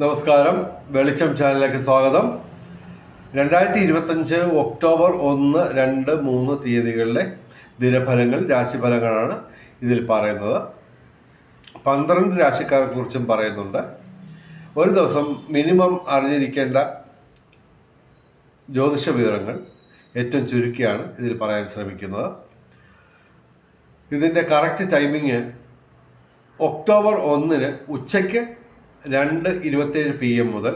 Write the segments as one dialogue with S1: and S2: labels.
S1: നമസ്കാരം. വെളിച്ചം ചാനലിലേക്ക് സ്വാഗതം. രണ്ടായിരത്തി ഇരുപത്തഞ്ച് ഒക്ടോബർ ഒന്ന് രണ്ട് മൂന്ന് തീയതികളിലെ ദിനഫലങ്ങൾ രാശിഫലങ്ങളാണ് ഇതിൽ പറയുന്നത്. പന്ത്രണ്ട് രാശിക്കാരെ കുറിച്ചും പറയുന്നുണ്ട്. ഒരു ദിവസം മിനിമം അറിഞ്ഞിരിക്കേണ്ട ജ്യോതിഷ വിവരങ്ങൾ ഏറ്റവും ചുരുക്കിയാണ് ഇതിൽ പറയാൻ ശ്രമിക്കുന്നത്. ഇതിന്റെ കറക്റ്റ് ടൈമിങ് ഒക്ടോബർ ഒന്നിന് ഉച്ചയ്ക്ക് രണ്ട് ഇരുപത്തേഴ് പി എം മുതൽ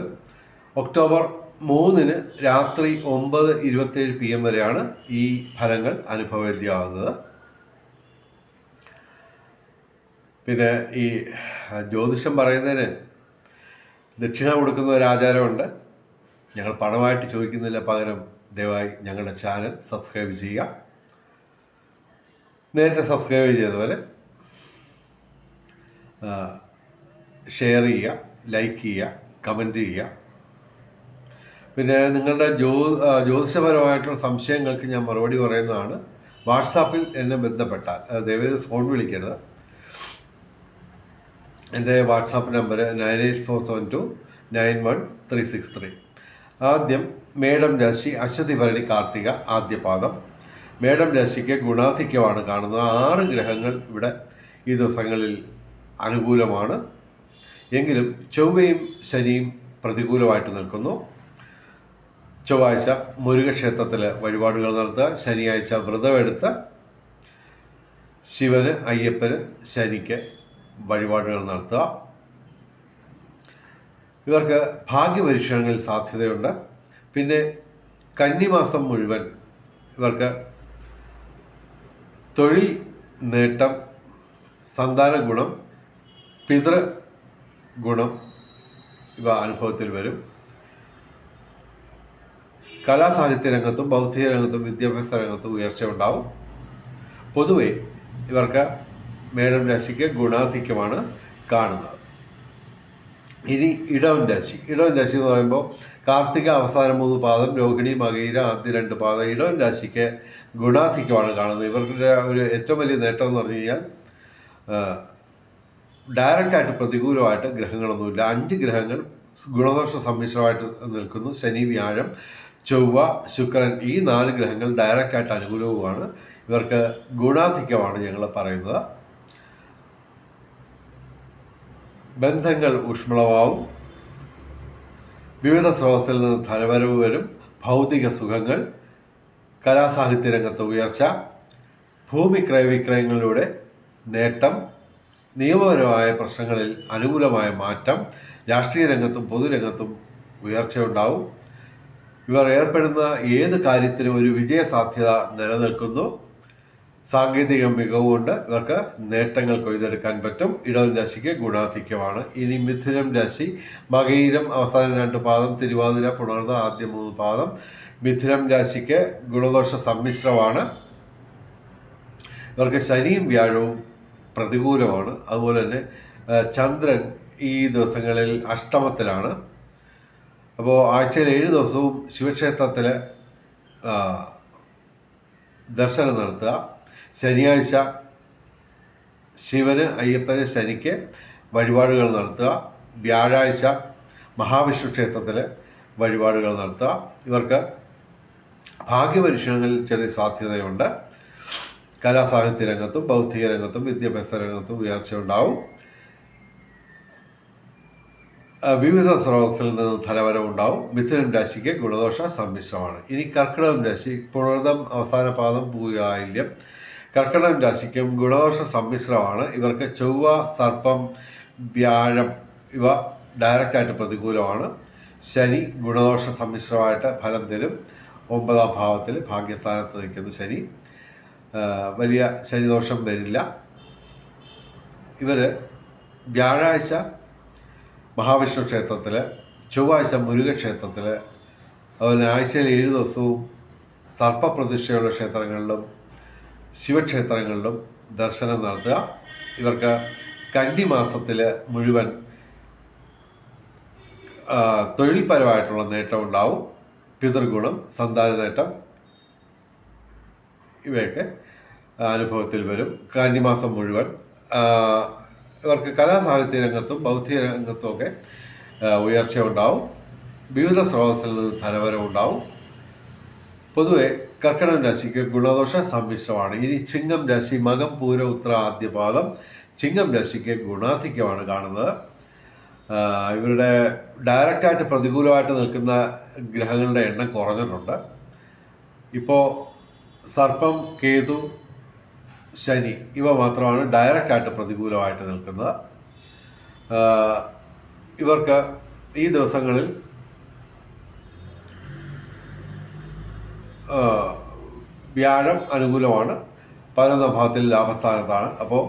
S1: ഒക്ടോബർ മൂന്നിന് രാത്രി ഒമ്പത് ഇരുപത്തേഴ് പി എം വരെയാണ് ഈ ഫലങ്ങൾ അനുഭവവേദ്യമാകുന്നത് പിന്നെ ഈ ജ്യോതിഷം പറയുന്നതിന് ദക്ഷിണ കൊടുക്കുന്ന ഒരു ആചാരമുണ്ട്. ഞങ്ങൾ പണമായിട്ട് ചോദിക്കുന്നില്ല പകരം ദയവായി ഞങ്ങളുടെ ചാനൽ സബ്സ്ക്രൈബ് ചെയ്യുക. നേരത്തെ സബ്സ്ക്രൈബ് ചെയ്തപോലെ ഷെയർ ചെയ്യുക ലൈക്ക് ചെയ്യുക കമന്റ് ചെയ്യുക. പിന്നെ നിങ്ങളുടെ ജ്യോ ജ്യോതിഷപരമായിട്ടുള്ള സംശയങ്ങൾക്ക് ഞാൻ മറുപടി പറയുന്നതാണ്. വാട്സാപ്പിൽ എന്നെ ബന്ധപ്പെട്ടാൽ ദയവേത് ഫോൺ വിളിക്കരുത്. എന്റെ WhatsApp number nine eight four seven two nine one three six three. ആദ്യം മേഡം രാശി അശ്വതി ഭരണി കാർത്തിക ആദ്യപാദം മേഡം രാശിക്ക് ഗുണാധിക്യമാണ് കാണുന്നത്. ആറ് ഗ്രഹങ്ങൾ ഇവിടെ ഈ ദിവസങ്ങളിൽ അനുകൂലമാണ്. എങ്കിലും ചൊവ്വയും ശനിയും പ്രതികൂലമായിട്ട് നിൽക്കുന്നു. ചൊവ്വാഴ്ച മുരുകക്ഷേത്രത്തിൽ വഴിപാടുകൾ നടത്തുക ശനിയാഴ്ച വ്രതമെടുത്ത് ശിവന് അയ്യപ്പന് ശനിക്ക് വഴിപാടുകൾ നടത്തുക. ഇവർക്ക് ഭാഗ്യപരീക്ഷണങ്ങളിൽ സാധ്യതയുണ്ട്. പിന്നെ കന്നിമാസം മുഴുവൻ ഇവർക്ക് തൊഴിൽ നേട്ടം സന്താന ഗുണം പിതൃ ഗുണം ഇവ അനുഭവത്തിൽ വരും. കലാസാഹിത്യ രംഗത്തും ബൗദ്ധിക രംഗത്തും വിദ്യാഭ്യാസ രംഗത്തും ഉയർച്ച ഉണ്ടാവും. പൊതുവെ ഇവർക്ക് മേടം രാശിക്ക് ഗുണാധിക്യമാണ് കാണുന്നത്. ഇനി ഇടവൻ രാശി. ഇടവൻ രാശി എന്ന് പറയുമ്പോൾ കാർത്തിക അവസാന മൂന്ന് പാദം രോഹിണി മകയിര ആദ്യ രണ്ട് പാദം. ഇടവൻ രാശിക്ക് ഗുണാധിക്യമാണ് കാണുന്നത്. ഇവരുടെ ഒരു ഏറ്റവും വലിയ നേട്ടം എന്ന് പറഞ്ഞു കഴിഞ്ഞാൽ ഡയറക്റ്റായിട്ട് പ്രതികൂലമായിട്ട് ഗ്രഹങ്ങളൊന്നുമില്ല. അഞ്ച് ഗ്രഹങ്ങൾ ഗുണദോഷ സമ്മിശ്രമായിട്ട് നിൽക്കുന്നു. ശനി വ്യാഴം ചൊവ്വ ശുക്രൻ ഈ നാല് ഗ്രഹങ്ങൾ ഡയറക്റ്റായിട്ട് അനുകൂലവുമാണ്. ഇവർക്ക് ഗുണാധിക്യമാണ് ഞങ്ങൾ പറയുന്നത്. ബന്ധങ്ങൾ ഊഷ്മളമാവും. വിവിധ സ്രോതസ്സിൽ നിന്ന് ധനവരവ് വരും. ഭൗതിക സുഖങ്ങൾ കലാസാഹിത്യ രംഗത്ത് ഉയർച്ച ഭൂമി ക്രയവിക്രയങ്ങളിലൂടെ നേട്ടം നിയമപരമായ പ്രശ്നങ്ങളിൽ അനുകൂലമായ മാറ്റം രാഷ്ട്രീയ രംഗത്തും പൊതുരംഗത്തും ഉയർച്ചയുണ്ടാവും ഇവർ ഏർപ്പെടുന്ന ഏത് കാര്യത്തിനും ഒരു വിജയ സാധ്യത നിലനിൽക്കുന്നു. സാങ്കേതിക മികവുകൊണ്ട് ഇവർക്ക് നേട്ടങ്ങൾ കൊയ്തെടുക്കാൻ പറ്റും. ഇടവൻ രാശിക്ക് ഗുണാധിക്യമാണ്. ഇനി മിഥുനം രാശി മകയിരം അവസാന രണ്ട് പാദം തിരുവാതിര പുണർന്ന ആദ്യ മൂന്ന് പാദം. മിഥുനം രാശിക്ക് ഗുണദോഷ സമ്മിശ്രമാണ്. ഇവർക്ക് ശനിയും വ്യാഴവും പ്രതികൂലമാണ്. അതുപോലെ തന്നെ ചന്ദ്രൻ ഈ ദിവസങ്ങളിൽ അഷ്ടമത്തിലാണ്. അപ്പോൾ ആഴ്ചയിൽ ഏഴ് ദിവസവും ശിവക്ഷേത്രത്തിൽ ദർശനം നടത്തുക. ശനിയാഴ്ച ശിവന് അയ്യപ്പന് ശനിക്ക് വഴിപാടുകൾ നടത്തുക. വ്യാഴാഴ്ച മഹാവിഷ്ണു ക്ഷേത്രത്തിൽ വഴിപാടുകൾ നടത്തുക. ഇവർക്ക് ഭാഗ്യപരീക്ഷണങ്ങളിൽ ചെറിയ സാധ്യതയുണ്ട്. കലാസാഹിത്യ രംഗത്തും ബൗദ്ധിക രംഗത്തും വിദ്യാഭ്യാസ രംഗത്തും ഉയർച്ച ഉണ്ടാവും ആ, വിവിധ സ്രോതസ്സിൽ നിന്ന് ധനവരം ഉണ്ടാവും മിഥുനം രാശിക്ക് ഗുണദോഷ സമ്മിശ്രമാണ്. ഇനി കർക്കിടകം രാശി പുണർദം അവസാന പാദം പൂയായില്യം കർക്കിടകം രാശിക്കും ഗുണദോഷ സമ്മിശ്രമാണ്. ഇവർക്ക് ചൊവ്വ സർപ്പം വ്യാഴം ഇവ ഡയറക്റ്റായിട്ട് പ്രതികൂലമാണ്. ശനി ഗുണദോഷ സമ്മിശ്രമായിട്ട് ഫലം തരും. ഒമ്പതാം ഭാവത്തിൽ ഭാഗ്യസ്ഥാനത്ത് നിൽക്കുന്നു ശനി. വലിയ ശനിദോഷം വരില്ല. ഇവർ വ്യാഴാഴ്ച മഹാവിഷ്ണു ക്ഷേത്രത്തിൽ ചൊവ്വാഴ്ച മുരുകക്ഷേത്രത്തിൽ അതുപോലെ ആഴ്ചയിൽ ഏഴ് ദിവസവും സർപ്പപ്രതിഷ്ഠയുള്ള ക്ഷേത്രങ്ങളിലും ശിവക്ഷേത്രങ്ങളിലും ദർശനം നടത്തുക. ഇവർക്ക് കണ്ടി മാസത്തിൽ മുഴുവൻ തൊഴിൽപരമായിട്ടുള്ള നേട്ടം ഉണ്ടാവും. പിതൃഗുണം സന്താന നേട്ടം ഇവയൊക്കെ അനുഭവത്തിൽ വരും. കന്നിമാസം മുഴുവൻ. ഇവർക്ക് കലാസാഹിത്യ രംഗത്തും ബൗദ്ധിക രംഗത്തും ഒക്കെ ഉയർച്ച ഉണ്ടാവും. വിവിധ സ്രോതസ്സിൽ നിന്ന് ധനവരം ഉണ്ടാവും. പൊതുവെ കർക്കിടകം രാശിക്ക് ഗുണദോഷ സമ്മിശ്രമാണ്. ഇനി ചിങ്ങം രാശി മകം പൂര ഉത്ര ആദ്യപാദം ചിങ്ങം രാശിക്ക് ഗുണാധിക്യമാണ് കാണുന്നത്. ഇവരുടെ ഡയറക്റ്റായിട്ട് പ്രതികൂലമായിട്ട് നിൽക്കുന്ന ഗ്രഹങ്ങളുടെ എണ്ണം കുറഞ്ഞിട്ടുണ്ട്. ഇപ്പോൾ സർപ്പം കേതു ശനി ഇവ മാത്രമാണ് ഡയറക്റ്റ് ആയിട്ട് പ്രതികൂലമായിട്ട് നിൽക്കുന്നത്. ഇവർക്ക് ഈ ദിവസങ്ങളിൽ വ്യാഴം അനുകൂലമാണ്. പതിനൊന്നാം ഭാഗത്തിൽ ലാഭസ്ഥാനത്താണ്. അപ്പോൾ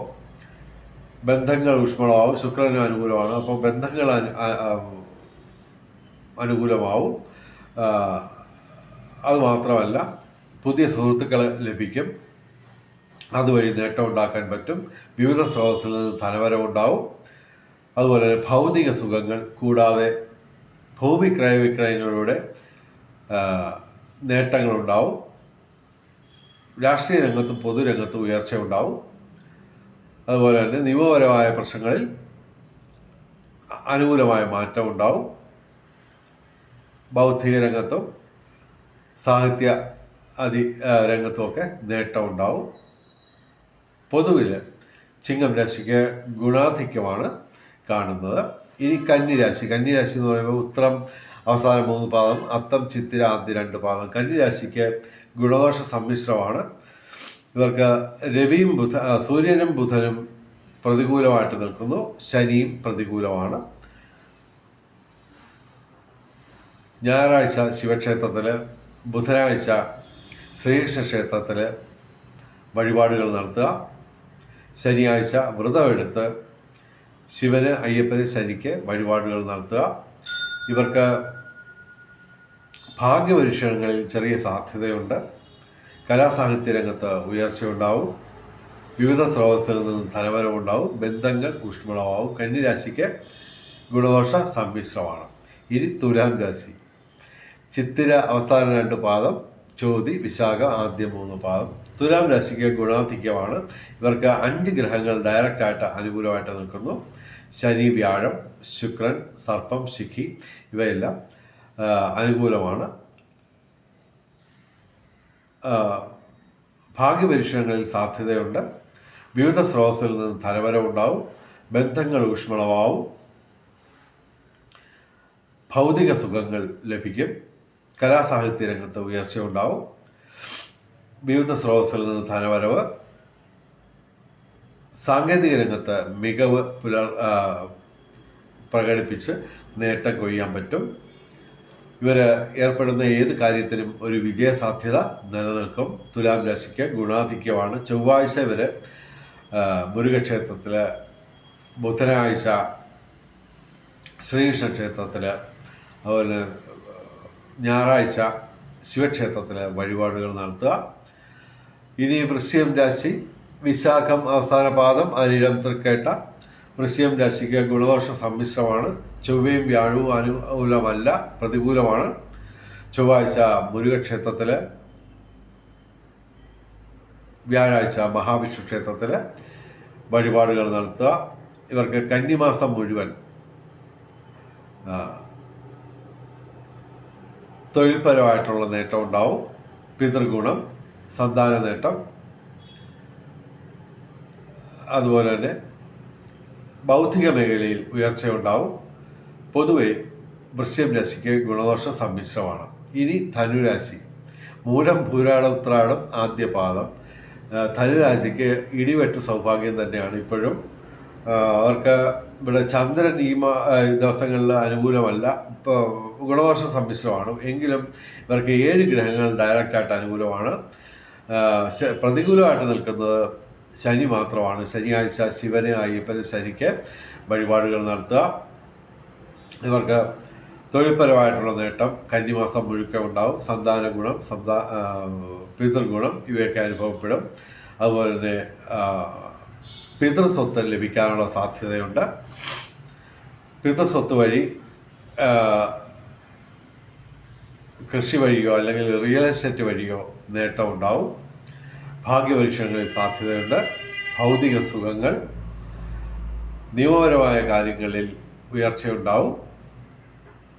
S1: ബന്ധങ്ങൾ ഊഷ്മളമാവും ശുക്രന് അനുകൂലമാണ്. അപ്പോൾ ബന്ധങ്ങൾ അനുകൂലമാവും. അതുമാത്രമല്ല പുതിയ സുഹൃത്തുക്കൾ ലഭിക്കും. അതുവഴി നേട്ടം ഉണ്ടാക്കാൻ പറ്റും. വിവിധ സ്രോതസ്സിൽ നിന്ന് ധനവരവുണ്ടാവും. അതുപോലെ ഭൗതിക സുഖങ്ങൾ കൂടാതെ ഭൂമി ക്രയവിക്രയങ്ങളിലൂടെ നേട്ടങ്ങളുണ്ടാവും. രാഷ്ട്രീയ രംഗത്തും പൊതുരംഗത്തും ഉയർച്ച ഉണ്ടാവും അതുപോലെ തന്നെ നിയമപരമായ പ്രശ്നങ്ങളിൽ അനുകൂലമായ മാറ്റം ഉണ്ടാവും ബൗദ്ധിക രംഗത്തും സാഹിത്യ അതി രംഗത്തുമൊക്കെ നേട്ടം ഉണ്ടാവും പൊതുവിൽ ചിങ്ങം രാശിക്ക് ഗുണാധിക്യമാണ് കാണുന്നത്. ഇനി കന്നിരാശി കന്നിരാശി എന്ന് പറയുമ്പോൾ ഉത്തരം അവസാന മൂന്ന് പാദം അത്തം ചിത്തിര ആദ്യ രണ്ട് പാദം. കന്നിരാശിക്ക് ഗുണദോഷ സമ്മിശ്രമാണ്. ഇവർക്ക് രവിയും ബുധ സൂര്യനും ബുധനും പ്രതികൂലമായിട്ട് നിൽക്കുന്നു. ശനിയും പ്രതികൂലമാണ്. ഞായറാഴ്ച ശിവക്ഷേത്രത്തിൽ ബുധനാഴ്ച ശ്രീകൃഷ്ണ ക്ഷേത്രത്തിൽ വഴിപാടുകൾ നടത്തുക. ശനിയാഴ്ച വ്രതമെടുത്ത് ശിവന് അയ്യപ്പന് ശനിക്ക് വഴിപാടുകൾ നടത്തുക. ഇവർക്ക് ഭാഗ്യപരീക്ഷണങ്ങളിൽ ചെറിയ സാധ്യതയുണ്ട്. കലാസാഹിത്യ രംഗത്ത് ഉയർച്ചയുണ്ടാവും. വിവിധ സ്രോതസ്സിൽ നിന്ന് ധനവരവുണ്ടാവും ബന്ധങ്ങൾ ഊഷ്മളമാവും. കന്നിരാശിക്ക് ഗുണദോഷ സമ്മിശ്രമാണ്. ഇനി തുലാം രാശി. ചിത്തിര അവസാന രണ്ട് പാദം ചോതി വിശാഖ ആദ്യ മൂന്ന് പാദം. തുലാം രാശിക്ക് ഗുണാധിക്യമാണ്. ഇവർക്ക് അഞ്ച് ഗ്രഹങ്ങൾ ഡയറക്റ്റായിട്ട് അനുകൂലമായിട്ട് നിൽക്കുന്നു. ശനി വ്യാഴം ശുക്രൻ സർപ്പം ശിഖി ഇവയെല്ലാം അനുകൂലമാണ്. ഭാഗ്യപരീക്ഷണങ്ങളിൽ സാധ്യതയുണ്ട്. വിവിധ സ്രോതസ്സിൽ നിന്ന് ധനവരവുണ്ടാവും ബന്ധങ്ങൾ ഊഷ്മളമാവും. ഭൗതിക സുഖങ്ങൾ ലഭിക്കും. കലാസാഹിത്യ രംഗത്ത് ഉയർച്ചയുണ്ടാവും വിവിധ സ്രോതസ്സുകളിൽ നിന്ന് ധനവരവ് സാങ്കേതിക രംഗത്ത് മികവ് പുലർ പ്രകടിപ്പിച്ച് നേട്ടം കൊയ്യാൻ പറ്റും. ഇവർ ഏർപ്പെടുന്ന ഏത് കാര്യത്തിനും ഒരു വിജയ സാധ്യത നിലനിൽക്കും. തുലാം രാശിക്ക് ഗുണാധിക്യമാണ്. ചൊവ്വാഴ്ച ഇവർ മുരുകക്ഷേത്രത്തിൽ ബുധനാഴ്ച ശ്രീകൃഷ്ണ ക്ഷേത്രത്തിൽ അതുപോലെ ഞായറാഴ്ച ശിവക്ഷേത്രത്തിൽ വഴിപാടുകൾ നടത്തുക. ഇനി വൃശ്യം രാശി വിശാഖം അവസാന പാദം അനിരം തൃക്കേട്ട. വൃശ്യം രാശിക്ക് ഗുണദോഷ സമ്മിശ്രമാണ്. ചൊവ്വയും വ്യാഴവും അനുകൂലമല്ല പ്രതികൂലമാണ്. ചൊവ്വാഴ്ച മുരുകക്ഷേത്രത്തിൽ വ്യാഴാഴ്ച മഹാവിഷ്ണു ക്ഷേത്രത്തിൽ വഴിപാടുകൾ നടത്തുക. ഇവർക്ക് കന്നിമാസം മുഴുവൻ തൊഴിൽപരമായിട്ടുള്ള നേട്ടം ഉണ്ടാവും. പിതൃഗുണം സന്താന നേട്ടം. അതുപോലെ തന്നെ ബൗദ്ധിക മേഖലയിൽ ഉയർച്ചയുണ്ടാവും. പൊതുവെ വൃശ്യം രാശിക്ക് ഗുണദോഷ സമ്മിശ്രമാണ്. ഇനി ധനുരാശി. മൂലം ഭൂരാട ഉത്രാടം ആദ്യ പാദം ധനുരാശിക്ക് ഇടിവെട്ട് സൗഭാഗ്യം തന്നെയാണ് ഇപ്പോഴും. അവർക്ക് ഇവിടെ ചന്ദ്രൻ ഈ ദിവസങ്ങളിൽ അനുകൂലമല്ല. ഇപ്പോൾ ഗുണദോഷ സമ്മിശ്രമാണ്. എങ്കിലും ഇവർക്ക് ഏഴ് ഗ്രഹങ്ങൾ ഡയറക്റ്റായിട്ട് അനുകൂലമാണ്. പ്രതികൂലമായിട്ട് നിൽക്കുന്നത് ശനി മാത്രമാണ്. ശനിയാഴ്ച ശിവനെ അയ്യപ്പനെ ശനിക്ക് വഴിപാടുകൾ നടത്തുക. ഇവർക്ക് തൊഴിൽപരമായിട്ടുള്ള നേട്ടം കന്നിമാസം മുഴുക്കം ഉണ്ടാവും. സന്താന ഗുണം സന്താ പിതൃഗുണം ഇവയൊക്കെ അനുഭവപ്പെടും. അതുപോലെ തന്നെ പിതൃസ്വത്ത് ലഭിക്കാനുള്ള സാധ്യതയുണ്ട്. പിതൃസ്വത്ത് വഴി കൃഷി വഴിയോ അല്ലെങ്കിൽ റിയൽ എസ്റ്റേറ്റ് വഴിയോ നേട്ടം ഉണ്ടാവും ഭാഗ്യപരീക്ഷണങ്ങളിൽ സാധ്യതയുണ്ട്. ഭൗതിക സുഖങ്ങൾ നിയമപരമായ കാര്യങ്ങളിൽ ഉയർച്ചയുണ്ടാവും.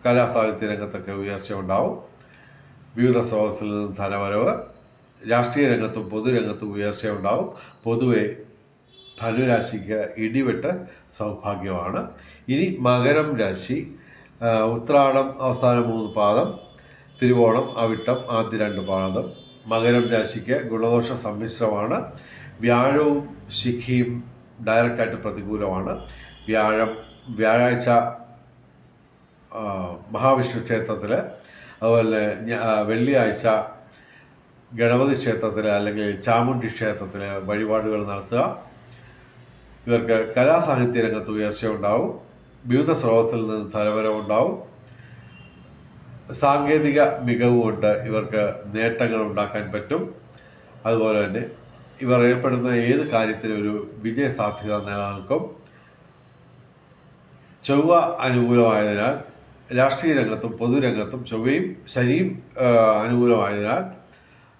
S1: കലാസാഹിത്യ രംഗത്തൊക്കെ ഉയർച്ചയുണ്ടാവും. വിവിധ സ്രോതസ്സിൽ നിന്ന് ധനവരവ് രാഷ്ട്രീയ രംഗത്തും പൊതുരംഗത്തും ഉയർച്ചയുണ്ടാവും. പൊതുവെ ധനുരാശിക്ക് ഇടിവെട്ട് സൗഭാഗ്യമാണ്. ഇനി മകരം രാശി ഉത്രാടം അവസാന മൂന്ന് പാദം തിരുവോണം അവിട്ടം ആദ്യ രണ്ട് പാദം. മകരം രാശിക്ക് ഗുണദോഷ സമ്മിശ്രമാണ്. വ്യാഴവും ശിഖിയും ഡയറക്റ്റായിട്ട് പ്രതികൂലമാണ്. വ്യാഴം വ്യാഴാഴ്ച മഹാവിഷ്ണു ക്ഷേത്രത്തിൽ അതുപോലെ വെള്ളിയാഴ്ച ഗണപതി ക്ഷേത്രത്തിൽ അല്ലെങ്കിൽ ചാമുണ്ഡി ക്ഷേത്രത്തിൽ വഴിപാടുകൾ നടത്തുക. ഇവർക്ക് കലാസാഹിത്യ രംഗത്ത് ഉയർച്ചയുണ്ടാവും. വിവിധ സ്രോതസ്സിൽ നിന്ന് ധനവരവുണ്ടാവും. സാങ്കേതിക മികവ് കൊണ്ട് ഇവർക്ക് നേട്ടങ്ങൾ ഉണ്ടാക്കാൻ പറ്റും. അതുപോലെ തന്നെ ഇവർ ഏർപ്പെടുന്ന ഏത് കാര്യത്തിനും ഒരു വിജയ സാധ്യത നിലനിൽക്കും. ചൊവ്വ അനുകൂലമായതിനാൽ രാഷ്ട്രീയ രംഗത്തും പൊതുരംഗത്തും ചൊവ്വയും ശനിയും അനുകൂലമായതിനാൽ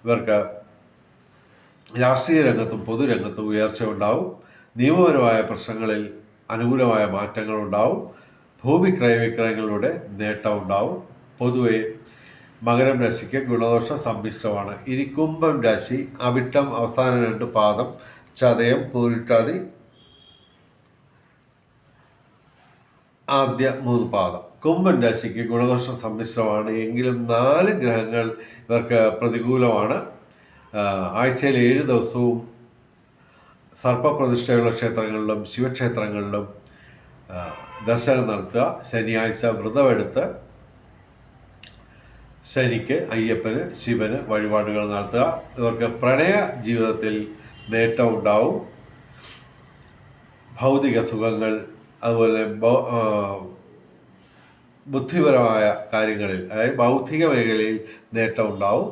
S1: ഇവർക്ക് രാഷ്ട്രീയ രംഗത്തും പൊതുരംഗത്തും ഉയർച്ച ഉണ്ടാവും. നിയമപരമായ പ്രശ്നങ്ങളിൽ അനുകൂലമായ മാറ്റങ്ങൾ ഉണ്ടാവും. ഭൂമി ക്രയവിക്രയങ്ങളിലൂടെ നേട്ടം ഉണ്ടാവും. പൊതുവെ മകരം രാശിക്ക് ഗുണദോഷ സമ്മിശ്രമാണ്. ഇനി കുംഭം രാശി അവിട്ടം അവസാന രണ്ട് പാദം ചതയം പൂരിട്ടാതി ആദ്യ മൂന്ന് പാദം. കുംഭം രാശിക്ക് ഗുണദോഷ സമ്മിശ്രമാണ്. എങ്കിലും നാല് ഗ്രഹങ്ങൾ ഇവർക്ക് പ്രതികൂലമാണ്. ആഴ്ചയിൽ ഏഴ് ദിവസവും സർപ്പപ്രതിഷ്ഠയുള്ള ക്ഷേത്രങ്ങളിലും ശിവക്ഷേത്രങ്ങളിലും ദർശനം നടത്തുക ശനിയാഴ്ച വ്രതമെടുത്ത് ശനിക്ക് അയ്യപ്പന് ശിവന് വഴിപാടുകൾ നടത്തുക. ഇവർക്ക് പ്രണയ ജീവിതത്തിൽ നേട്ടം ഉണ്ടാവും. ഭൗതിക സുഖങ്ങൾ അതുപോലെ ബുദ്ധിപരമായ കാര്യങ്ങളിൽ അതായത് ബൗദ്ധിക മേഖലയിൽ നേട്ടം ഉണ്ടാവും.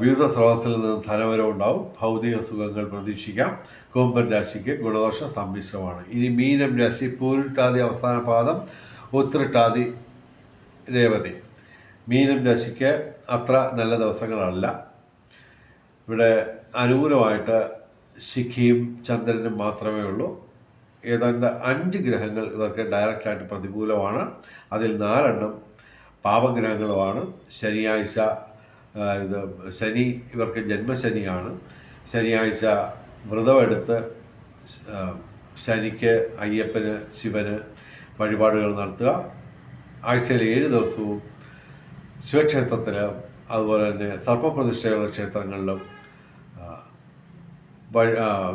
S1: വിവിധ സ്രോതസ്സിൽ നിന്ന് ധനവരം ഉണ്ടാവും. ഭൗതിക സുഖങ്ങൾ പ്രതീക്ഷിക്കാം. കുംഭൻ രാശിക്ക് ഗുണദോഷ സമ്മിശ്രമാണ്. ഇനി മീനം രാശി പൂരിട്ടാതി അവസാന പാദം ഉത്രട്ടാതി രേവതി. മീനം രാശിക്ക് അത്ര നല്ല ദിവസങ്ങളല്ല. ഇവിടെ അനുകൂലമായിട്ട് ശിഖിയും ചന്ദ്രനും മാത്രമേ ഉള്ളൂ. ഏതാണ്ട് അഞ്ച് ഗ്രഹങ്ങൾ ഇവർക്ക് ഡയറക്റ്റായിട്ട് പ്രതികൂലമാണ്. അതിൽ നാലെണ്ണം പാപഗ്രഹങ്ങളുമാണ്. ശനിയാഴ്ച ഇത് ശനി ഇവർക്ക് ജന്മശനിയാണ്. ശനിയാഴ്ച വ്രതമെടുത്ത് ശനിക്ക് അയ്യപ്പന് ശിവന് വഴിപാടുകൾ നടത്തുക. ആഴ്ചയിൽ ഏഴ് ദിവസവും ശിവക്ഷേത്രത്തിൽ അതുപോലെ തന്നെ സർപ്പപ്രതിഷ്ഠയുള്ള ക്ഷേത്രങ്ങളിലും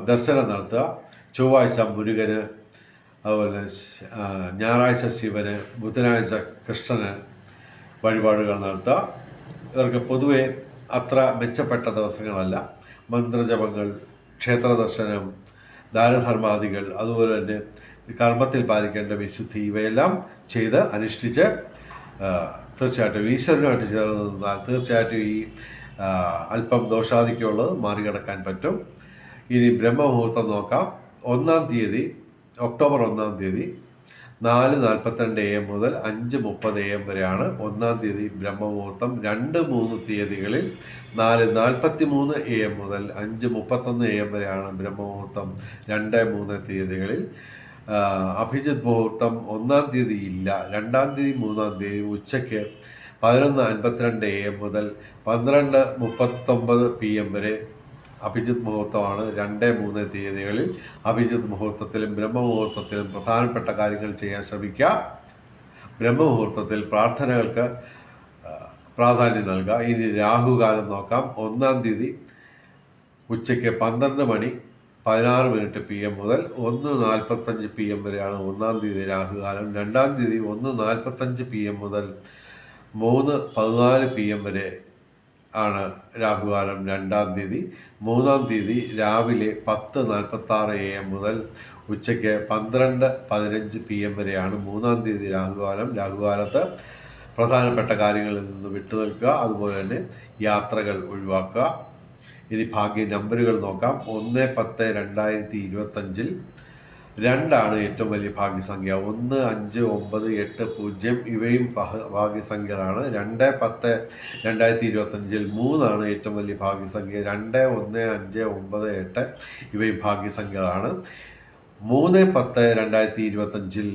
S1: ദർശനം നടത്തുക. ചൊവ്വാഴ്ച മുരുകന് അതുപോലെ ഞായറാഴ്ച ശിവന് ബുധനാഴ്ച കൃഷ്ണന് വഴിപാടുകൾ നടത്തുക. ഇവർക്ക് പൊതുവെ അത്ര മെച്ചപ്പെട്ട ദിവസങ്ങളല്ല. മന്ത്രജപങ്ങൾ ക്ഷേത്ര ദർശനം ദാനധർമാദികൾ അതുപോലെ തന്നെ കർമ്മത്തിൽ പാലിക്കേണ്ട വിശുദ്ധി ഇവയെല്ലാം ചെയ്ത് അനുഷ്ഠിച്ച് തീർച്ചയായിട്ടും ഈശ്വരനുമായിട്ട് ചേർന്ന് നിന്നാൽ തീർച്ചയായിട്ടും ഈ അല്പം ദോഷാധിക്യമുള്ളത് മറികടക്കാൻ പറ്റും. ഇനി ബ്രഹ്മമുഹൂർത്തം നോക്കാം. ഒന്നാം തീയതി ഒക്ടോബർ ഒന്നാം തീയതി നാല് നാൽപ്പത്തിരണ്ട് എ എം മുതൽ അഞ്ച് മുപ്പത് എ എം വരെയാണ് ഒന്നാം തീയതി ബ്രഹ്മമുഹൂർത്തം. രണ്ട് മൂന്ന് തീയതികളിൽ നാല് നാൽപ്പത്തി മൂന്ന് എ എം മുതൽ അഞ്ച് മുപ്പത്തൊന്ന് എ എം വരെയാണ് ബ്രഹ്മമുഹൂർത്തം. രണ്ട് മൂന്ന് തീയതികളിൽ അഭിജിത് മുഹൂർത്തം ഒന്നാം തീയതി ഇല്ല. രണ്ടാം തീയതി മൂന്നാം തീയതി ഉച്ചയ്ക്ക് പതിനൊന്ന് അൻപത്തിരണ്ട് എ എം മുതൽ പന്ത്രണ്ട് മുപ്പത്തൊമ്പത് പി എം വരെ അഭിജിത് മുഹൂർത്തമാണ്. രണ്ട് മൂന്ന് തീയതികളിൽ അഭിജിത് മുഹൂർത്തത്തിലും ബ്രഹ്മമുഹൂർത്തത്തിലും പ്രധാനപ്പെട്ട കാര്യങ്ങൾ ചെയ്യാൻ ശ്രമിക്കുക. ബ്രഹ്മമുഹൂർത്തത്തിൽ പ്രാർത്ഥനകൾക്ക് പ്രാധാന്യം നൽകുക. ഇനി രാഹുകാലം നോക്കാം. ഒന്നാം തീയതി ഉച്ചയ്ക്ക് പന്ത്രണ്ട് മണി പതിനാറ് മിനിറ്റ് പി എം മുതൽ ഒന്ന് നാൽപ്പത്തഞ്ച് പി എം വരെയാണ് ഒന്നാം തീയതി രാഹുകാലം. രണ്ടാം തീയതി ഒന്ന് നാൽപ്പത്തഞ്ച് പി എം മുതൽ മൂന്ന് പതിനാല് പി എം വരെ ആണ് രാഹുകാലം രണ്ടാം തീയതി. മൂന്നാം തീയതി രാവിലെ പത്ത് നാൽപ്പത്തി ആറ് എ എം മുതൽ ഉച്ചയ്ക്ക് പന്ത്രണ്ട് പതിനഞ്ച് പി എം വരെയാണ് മൂന്നാം തീയതി രാഹുകാലം. രാഹുകാലത്ത് പ്രധാനപ്പെട്ട കാര്യങ്ങളിൽ നിന്ന് വിട്ടുനിൽക്കുക അതുപോലെ തന്നെ യാത്രകൾ ഒഴിവാക്കുക. ഇനി ഭാഗ്യ നമ്പറുകൾ നോക്കാം. ഒന്ന് പത്ത് രണ്ടായിരത്തി ഇരുപത്തഞ്ചിൽ രണ്ടാണ് ഏറ്റവും വലിയ ഭാഗ്യസംഖ്യ. ഒന്ന് അഞ്ച് ഒമ്പത് എട്ട് പൂജ്യം ഇവയും ഭാഗ്യസംഖ്യകളാണ്. രണ്ട് പത്ത് രണ്ടായിരത്തി ഇരുപത്തഞ്ചിൽ മൂന്നാണ് ഏറ്റവും വലിയ ഭാഗ്യസംഖ്യ. രണ്ട് ഒന്ന് അഞ്ച് ഒമ്പത് എട്ട് ഇവയും ഭാഗ്യസംഖ്യകളാണ്. മൂന്ന് പത്ത് രണ്ടായിരത്തി ഇരുപത്തഞ്ചിൽ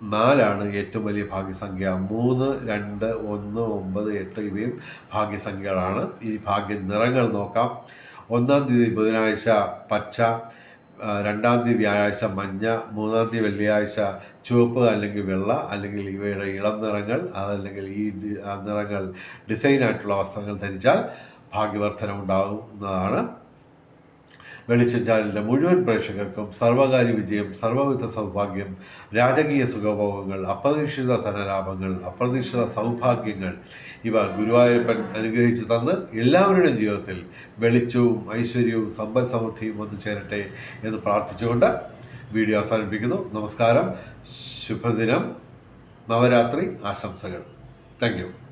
S1: നാലാണ് ഏറ്റവും വലിയ ഭാഗ്യസംഖ്യ. മൂന്ന് രണ്ട് ഒന്ന് ഒമ്പത് എട്ട് ഇവയും ഭാഗ്യസംഖ്യകളാണ്. ഈ ഭാഗ്യ നിറങ്ങൾ നോക്കാം. ഒന്നാം തീയതി ബുധനാഴ്ച പച്ച രണ്ടാം തീയതി വ്യാഴാഴ്ച മഞ്ഞ മൂന്നാം തീയതി വെള്ളിയാഴ്ച ചുവപ്പ് അല്ലെങ്കിൽ വെള്ള അല്ലെങ്കിൽ ഇവയുടെ ഇളം നിറങ്ങൾ അതല്ലെങ്കിൽ ഈ നിറങ്ങൾ ഡിസൈനായിട്ടുള്ള വസ്ത്രങ്ങൾ ധരിച്ചാൽ ഭാഗ്യവർദ്ധന ഉണ്ടാകുന്നതാണ് വെളിച്ചം ചാനലിന്റെ മുഴുവൻ പ്രേക്ഷകർക്കും സർവകാര്യ വിജയം സർവവിധ സൗഭാഗ്യം രാജകീയ സുഖഭോഗങ്ങൾ അപ്രതീക്ഷിത ധനലാഭങ്ങൾ അപ്രതീക്ഷിത സൗഭാഗ്യങ്ങൾ ഇവ ഗുരുവായൂരപ്പൻ അനുഗ്രഹിച്ചു തന്ന് എല്ലാവരുടെയും ജീവിതത്തിൽ വെളിച്ചവും ഐശ്വര്യവും സമ്പൽ സമൃദ്ധിയും വന്നു ചേരട്ടെ എന്ന് പ്രാർത്ഥിച്ചുകൊണ്ട് വീഡിയോ അവസാനിപ്പിക്കുന്നു. നമസ്കാരം. ശുഭദിനം. നവരാത്രി ആശംസകൾ. താങ്ക്